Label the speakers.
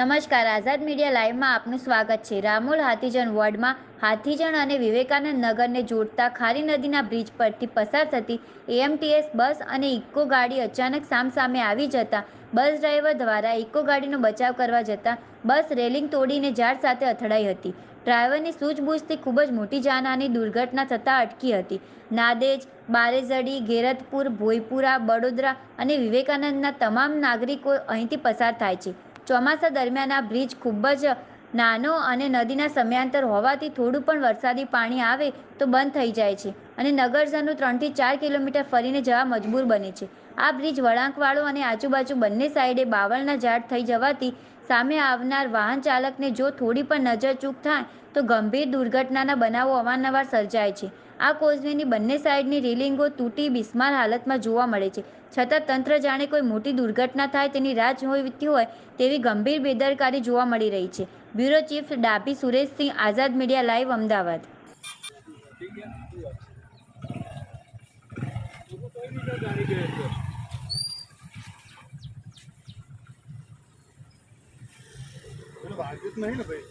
Speaker 1: નમસ્કાર. આઝાદ મીડિયા લાઈવમાં આપનું સ્વાગત છે. રામોલ હાથીજણ વોર્ડમાં હાથીજણ અને વિવેકાનંદ નગરને જોડતા ખારી નદીના બ્રિજ પરથી પસાર થતી એએમટીએસ બસ અને ઇકો ગાડી અચાનક સામસામે આવી જતા બસ ડ્રાઈવર દ્વારા ઇકો ગાડીનો બચાવ કરવા જતાં બસ રેલિંગ તોડીને ઝાડ સાથે અથડાઈ હતી. ડ્રાઈવરની સૂઝબૂછથી ખૂબ જ મોટી જાનહાની દુર્ઘટના થતાં અટકી હતી. નાદેજ બારેઝડી ગેરતપુર ભોયપુરા બડોદરા અને વિવેકાનંદના તમામ નાગરિકો અહીંથી પસાર થાય છે. ચોમાસા દરમિયાન આ બ્રિજ ખૂબ જ નાનો અને નદીના સમયાંતર હોવાથી થોડું પણ વરસાદી પાણી આવે તો બંધ થઈ જાય છે અને નગરજનો ત્રણથી ચાર કિલોમીટર ફરીને જવા મજબૂર બને છે. આ બ્રિજ વળાંકવાળો અને આજુબાજુ બંને સાઈડે બાવળના ઝાડ થઈ જવાથી સામે આવનાર વાહન ચાલકને જો થોડી પણ નજર ચૂક થાય તો ગંભીર દુર્ઘટનાના બનાવો અવારનવાર સર્જાય છે. આ કોઝવેની બંને સાઈડની રેલિંગો તૂટી બિસ્માર હાલતમાં જોવા મળે છે. છતાં તંત્ર જાણે કોઈ મોટી દુર્ઘટના થાય તેની રાહ જોઈતી હોય તેવી ગંભીર બેદરકારી જોવા મળી રહી છે. Bureau chief Dabhi Sureshsinh Azad media live, Ahmedabad.
Speaker 2: નહીં ભાઈ